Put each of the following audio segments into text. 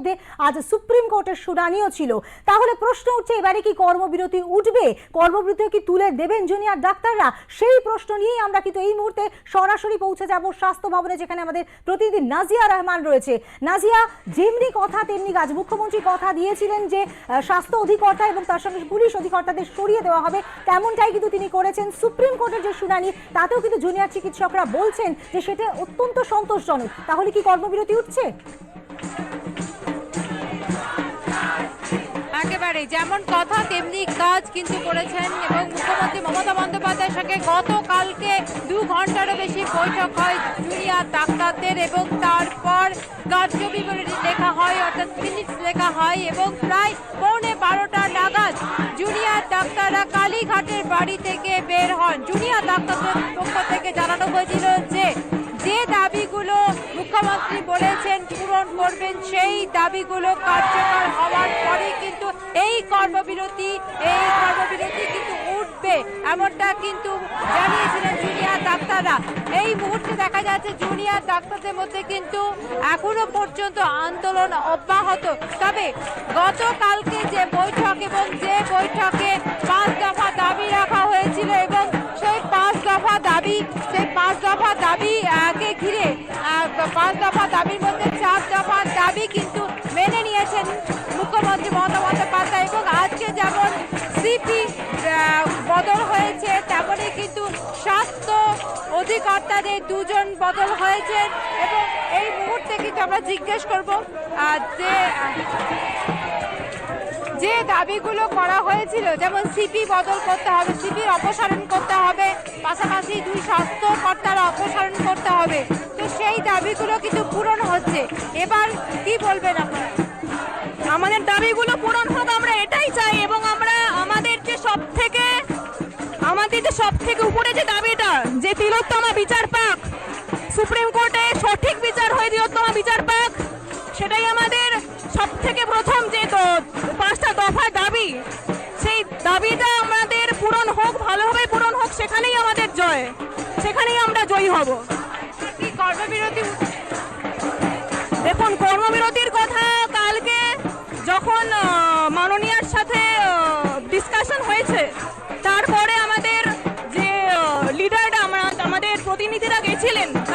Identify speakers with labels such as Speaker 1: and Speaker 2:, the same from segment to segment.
Speaker 1: মধ্যে আজ সুপ্রিম কোর্টের শুনানিও ছিল। তাহলে প্রশ্ন উঠছে, এবারে কি কর্মবিরতি উঠবে? কর্মবিরতি কি তুলে দেবেন জুনিয়র ডাক্তাররা? সেই প্রশ্ন নিয়েই আমরা কিন্তু এই মুহূর্তে সরাসরি পৌঁছে যাব স্বাস্থ্য ভবনে, যেখানে আমাদের প্রতিনিধি নাজিয়া রহমান রয়েছে। নাজিয়া, যেমনি কথা, তেমনি কাজ। মুখ্যমন্ত্রী কথা দিয়েছিলেন যে স্বাস্থ্য অধিকর্তা এবং তার সঙ্গে পুলিশ অধিকর্তাদের সরিয়ে দেওয়া হবে। তেমনটাই কিন্তু তিনি করেছেন। সুপ্রিম কোর্টের যে শুনানি, তাতেও কিন্তু জুনিয়র চিকিৎসকরা বলছেন যে, সেটা অত্যন্ত সন্তোষজনক। তাহলে কি কর্মবিরতি উঠছে?
Speaker 2: একেবারে যেমন কথা, তেমনি কাজ কিন্তু করেছেন এবং মুখ্যমন্ত্রী মমতা বন্দ্যোপাধ্যায়ের সঙ্গে গতকালকে দু ঘন্টারও বেশি বৈঠক হয় জুনিয়র ডাক্তারদের এবং তারপর কার্যবিবরণী লেখা হয়, অর্থাৎ মিনিটস লেখা হয় এবং প্রায় পৌনে বারোটা নাগাদ জুনিয়র ডাক্তাররা কালীঘাটের বাড়ি থেকে বের হন। জুনিয়র ডাক্তারদের পক্ষ থেকে জানানো হয়েছিল যে দাবিগুলো মুখ্যমন্ত্রী বলেছেন পূরণ করবেন, সেই দাবিগুলো কার্যকর হওয়ার পরে কিন্তু এই কর্মবিরতি এই কর্মবিরতি কিন্তু উঠবে। এমনটা কিন্তু জানিয়েছিলেন জুনিয়র ডাক্তাররা। এই মুহূর্তে দেখা যাচ্ছে জুনিয়র ডাক্তারদের মধ্যে কিন্তু এখনও পর্যন্ত আন্দোলন অব্যাহত। তবে গতকালকে যে বৈঠক এবং যে বৈঠকে পাঁচ দফা দাবি রাখা হয়েছিল এবং সিপি বদল হয়েছে তেমনই কিন্তু স্বাস্থ্য অধিকর্তাদের দুজন বদল হয়েছে এবং এই মুহূর্তে কিন্তু আমরা জিজ্ঞেস করব যে যে দাবিগুলো করা হয়েছিল, যেমন সিপি বদল করতে হবে সিপির অপসারণ করতে হবে, পাশাপাশি দুই স্বাস্থ্য কর্তার অপসারণ করতে হবে, তো সেই দাবিগুলো কিন্তু পূরণ হচ্ছে। এবার কি বলবেন আপনারা?
Speaker 3: আমাদের দাবিগুলো পূরণ হোক, আমরা এটাই চাই এবং আমরা যে সব থেকে আমাদের যে সব থেকে উপরে যে দাবিটা, যে তিলোত্তমা বিচার পাক, সুপ্রিম কোর্টে সঠিক বিচার হয়ে তিলোত্তমা বিচার পাক, সেটাই আমাদের সব থেকে প্রথম যে পাঁচটা দফা দাবি, সেই দাবিটা আমাদের পূরণ হোক, ভালোভাবে পূরণ হোক, সেখানেই আমাদের জয়, সেখানেই আমরা জয়ী হব।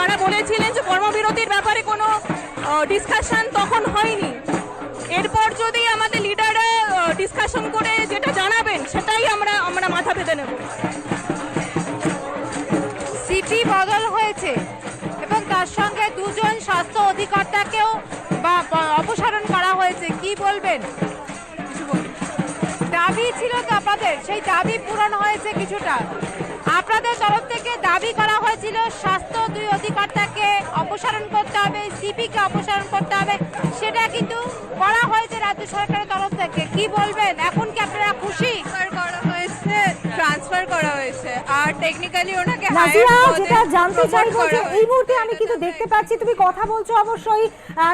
Speaker 3: তারা বলেছিলেন যে কর্মবিরতির ব্যাপারে কোনো ডিসকাশন তখন হয়নি। এরপর যদি আমাদের লিডাররা ডিসকাশন করে যেটা জানাবেন সেটাই আমরা আমরা মাথা পেতে নেব।
Speaker 2: সিটি বদল হয়েছে এবং তার সঙ্গে দুজন স্বাস্থ্য অধিকর্তাকেও বা বা- অপসারণ করা হয়েছে। কি বলবেন? দাবি ছিল তো আপনাদের সেই দাবি পূরণ হয়েছে কিছুটা। আপনাদের তরফ থেকে দাবি করা হয়েছিল, স্বাস্থ্য দুই অধিকর্তাকে অপসারণ করতে হবে, সিপিকে অপসারণ করতে হবে। সেটা কিন্তু করা হয়েছে রাজ্য সরকারের তরফ থেকে। কি বলবেন? এখন কি
Speaker 4: টেকনিক্যালি ওনাকে পদে
Speaker 1: যেটা জানতে চাইব যে এই মুহূর্তে আমি কিন্তু দেখতে পাচ্ছি তুমি কথা বলছো অবশ্যই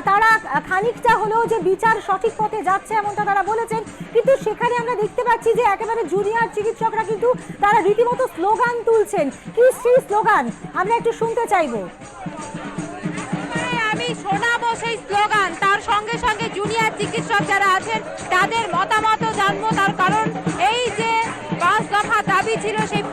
Speaker 1: তারা খানিকটা হলেও যে বিচার সঠিক পথে যাচ্ছে এমনটা তারা বলেছেন কিন্তু সেখানে আমরা দেখতে পাচ্ছি যে একেবারে জুনিয়র চিকিৎসকরা কিন্তু তারা রীতিমতো স্লোগান তুলছেন। কি সেই স্লোগান আমরা একটু শুনতে চাইব।
Speaker 2: আমি শোনাবো সেই স্লোগান তার সঙ্গে সঙ্গে জুনিয়র চিকিৎসক যারা আছেন তাদের মতামতও জানব। তার কারণ এই যে পাঁচ দফা দাবি ছিল সেই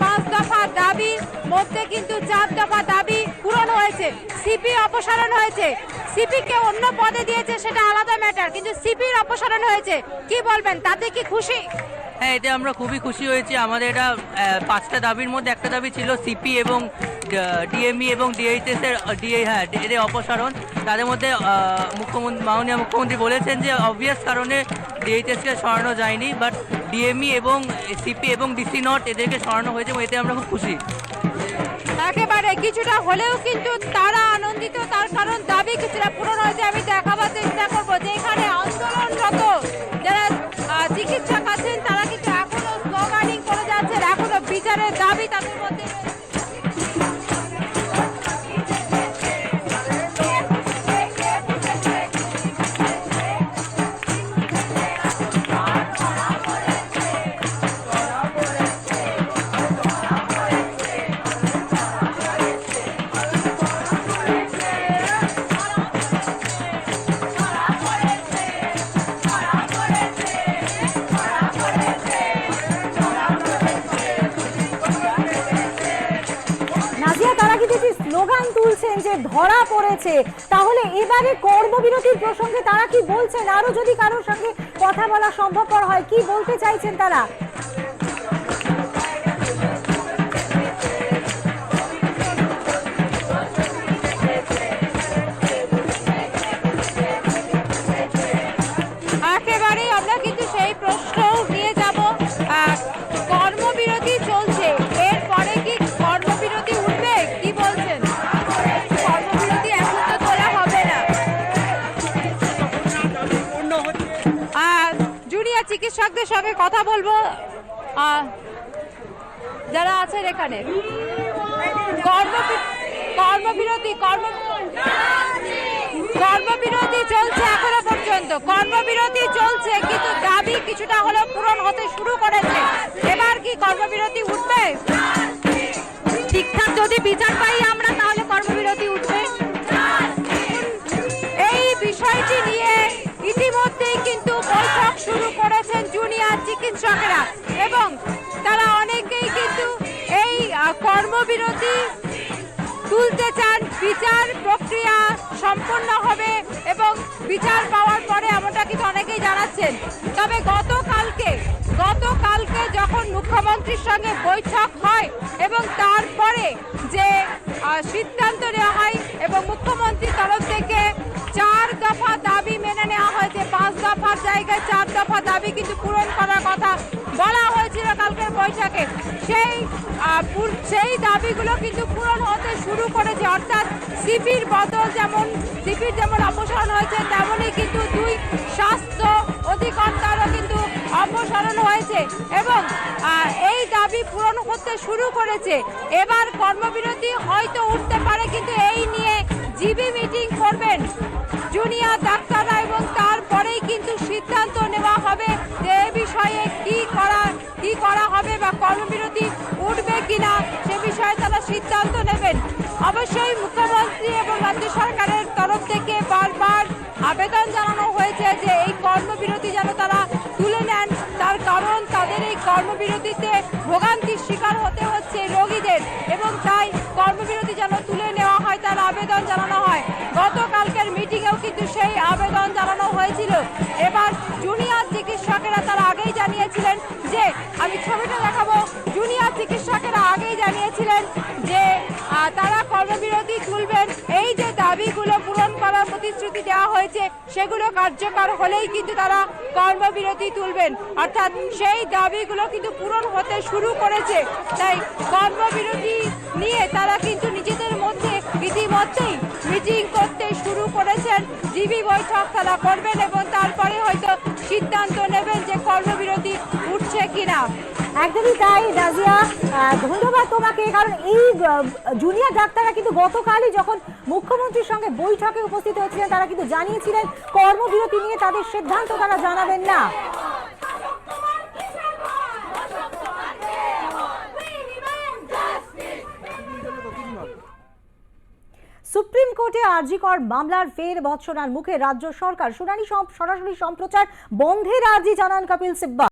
Speaker 2: কিন্তু চার দফা দাবি পূরণ হয়েছে। সিপি অপসারণ হয়েছে। সিপিকে অন্য পদে দিয়েছে, সেটা আলাদা ম্যাটার কিন্তু সিপির অপসারণ হয়েছে। কি বলবেন? তাতে কি খুশি?
Speaker 5: হ্যাঁ এতে আমরা খুবই খুশি হয়েছি। আমাদের এটা পাঁচটা দাবির মধ্যে একটা দাবি ছিল সিপি এবং ডিএমই এবং ডিএইচএস এর ডিএ হ্যাঁ এদের অপসারণ। তাদের মধ্যে মুখ্যমন্ত্রী মাননীয় মুখ্যমন্ত্রী বলেছেন যে অবভিয়াস কারণে ডিএইচএসকে সরানো যায়নি বাট ডিএমই এবং সিপি এবং ডিসি নট এদেরকে সরানো হয়েছে এবং এতে আমরা খুব খুশি।
Speaker 2: একেবারে কিছুটা হলেও কিন্তু তারা আনন্দিত তার কারণ দাবি কিছুটা পূরণ হয়েছে আমি দেখাবার
Speaker 1: ধরা পড়েছে। তাহলে এবারে কর্মবিরতির প্রসঙ্গে তারা কি বলছেন? আরও যদি কারোর সঙ্গে কথা বলা সম্ভবপর হয়, কি বলতে চাইছেন তারা?
Speaker 2: জুনিয়র চিকিৎসকদের সঙ্গে কথা বলব। যারা আছেন এখানে। কর্মবিরতি, কর্ম, কর্মবিরতি চলছে এখনও পর্যন্ত। কর্মবিরতি চলছে, কিন্তু দাবি কিছুটা হলেও পূরণ হতে শুরু করেছে। এবার কি কর্মবিরতি উঠবে? ঠিকঠাক যদি বিচার পাই বিচার প্রক্রিয়া সম্পন্ন হবে এবং বিচার পাওয়ার পরে এমনটা কিন্তু অনেকেই জানাচ্ছেন। তবে গতকালকে গতকালকে যখন মুখ্যমন্ত্রীর সঙ্গে বৈঠক হয় এবং তারপরে যে সিদ্ধান্ত নেওয়া হয় এবং মুখ্যমন্ত্রীর তরফ থেকে চার দফা দাবি মেনে নেওয়া হয়েছে পাঁচ দফার জায়গায় চার দফা দাবি কিন্তু পূরণ করার কথা বলা হয়েছিল কালকের বৈঠকে। সেই সেই দাবিগুলো কিন্তু পূরণ করেছে অর্থাৎ সিপির বদল যেমন, সিপির যেমন অপসারণ হয়েছে, তেমনই কিন্তু দুই স্বাস্থ্য অধিকর্তারও কিন্তু অপসারণ হয়েছে এবং এই দাবি পূরণ করতে শুরু করেছে। এবার কর্মবিরতি হয়তো উঠতে পারে, কিন্তু এই নিয়ে জিবি মিটিং করবেন জুনিয়র ডাক্তাররা কর্মবিরতি উঠবে কিনা সে বিষয়ে তারা সিদ্ধান্ত নেবেন। অবশ্যই মুখ্যমন্ত্রী এবং রাজ্য সরকারের তরফ থেকে বারবার আবেদন জানানো হয়েছে যে এই কর্মবিরতি যেন তারা তুলে নেন। তার কারণ তাদের এই কর্মবিরতিতে ভোগান্তির শিকার হতে হচ্ছে রোগীদের এবং তাই কর্মবিরতি যেন তুলে নেওয়া হয়, তার আবেদন জানানো হয়। গতকালকের মিটিংয়েও কিন্তু সেই আবেদন জানানো হয়েছিল। এবার জুনিয়র চিকিৎসকেরা তারা আগেই জানিয়েছিলেন যে, আমি ছবিটা জানিয়েছিলেন যে তারা কর্মবিরতি তুলবেন। এই যে দাবিগুলো পূরণ করার প্রতিশ্রুতি দেওয়া হয়েছে, সেগুলো কার্যকর হলেই কিন্তু তারা কর্মবিরতি তুলবেন। অর্থাৎ সেই দাবিগুলো কিন্তু পূরণ হতে শুরু করেছে। তাই কর্মবিরতি নিয়ে তারা কিন্তু নিজেদের মধ্যে ইতিমধ্যেই মিটিং করতে শুরু করেছেন। জিবি বৈঠক তারা করবেন এবং তারপরে হয়তো সিদ্ধান্ত নেবেন যে কর্মবিরতি উঠছে কিনা।
Speaker 1: একদমই তাই, রাজিয়া। ধন্যবাদ তোমাকে, কারণ এই জুনিয়র ডাক্তাররা কিন্তু গতকালই যখন মুখ্যমন্ত্রীর সঙ্গে বৈঠকে উপস্থিত হয়েছিলেন, তারা কিন্তু জানিয়েছিলেন, কর্মবিরতি নিয়ে তাদের সিদ্ধান্ত তারা জানাবেন না। সুপ্রিম কোর্টে আরজিকর মামলার ফের ভৎসনার মুখে রাজ্য সরকার শুনানি সরাসরি সম্প্রচার বন্ধের আর্জি, জানান কপিল সিব্বল